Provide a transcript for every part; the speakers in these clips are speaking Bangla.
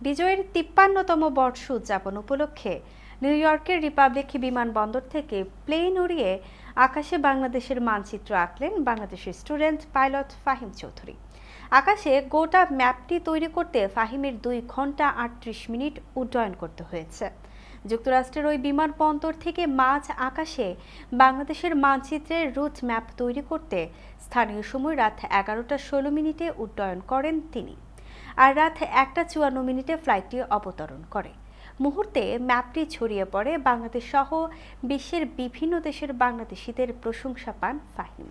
বিজয়ের তিপ্পান্নতম বর্ষ উদযাপন উপলক্ষে নিউ ইয়র্কের রিপাবলিক বিমানবন্দর থেকে প্লেন উড়িয়ে আকাশে বাংলাদেশের মানচিত্র আঁকলেন বাংলাদেশের স্টুডেন্ট পাইলট ফাহিম চৌধুরী। আকাশে গোটা ম্যাপটি তৈরি করতে ফাহিমের দুই ঘণ্টা আটত্রিশ মিনিট উড্ডয়ন করতে হয়েছে। যুক্তরাষ্ট্রের ওই বিমানবন্দর থেকে মাঝ আকাশে বাংলাদেশের মানচিত্রের রুট ম্যাপ তৈরি করতে স্থানীয় সময় রাত এগারোটা ষোলো মিনিটে উড্ডয়ন করেন তিনি। আর রাত একটা চুয়ান্ন মিনিটে ফ্লাইটটি অবতরণ করে। মুহূর্তে ম্যাপটি ছড়িয়ে পড়ে বাংলাদেশ সহ বিশ্বের বিভিন্ন দেশের বাংলাদেশিদের প্রশংসা পান Fahim.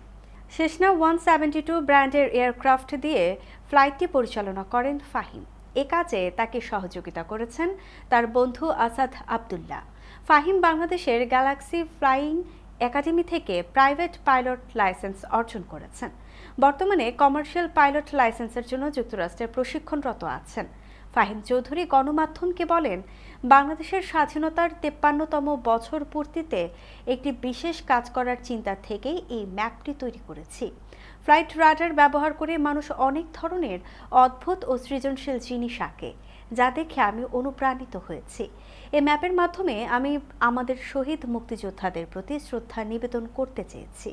Cessna one seventy two ব্র্যান্ডের এয়ারক্রাফট দিয়ে ফ্লাইটটি পরিচালনা করেন ফাহিম। এ কাজে তাকে সহযোগিতা করেছেন তার বন্ধু আসাদ আবদুল্লাহ। ফাহিম বাংলাদেশের গ্যালাক্সি ফ্লাইং একাডেমি থেকে প্রাইভেট পাইলট লাইসেন্স অর্জন করেছেন। বর্তমানে কমার্শিয়াল পাইলট লাইসেন্সের জন্য যুক্তরাষ্ট্রে প্রশিক্ষণরত আছেন। ফাহিম চৌধুরী গণমাধ্যমকে বলেন, বাংলাদেশের স্বাধীনতার তেপ্পান্নতম বছর পূর্তিতে একটি বিশেষ কাজ করার চিন্তা থেকেই এই ম্যাপটি তৈরি করেছি। ফ্লাইট রাডার ব্যবহার করে মানুষ অনেক ধরনের অদ্ভুত ও সৃজনশীল জিনিস আঁকে। যা দেখে আমি অনুপ্রাণিত হয়েছি। এ ম্যাপের মাধ্যমে আমি আমাদের শহীদ মুক্তিযোদ্ধাদের প্রতি শ্রদ্ধা নিবেদন করতে চেয়েছি।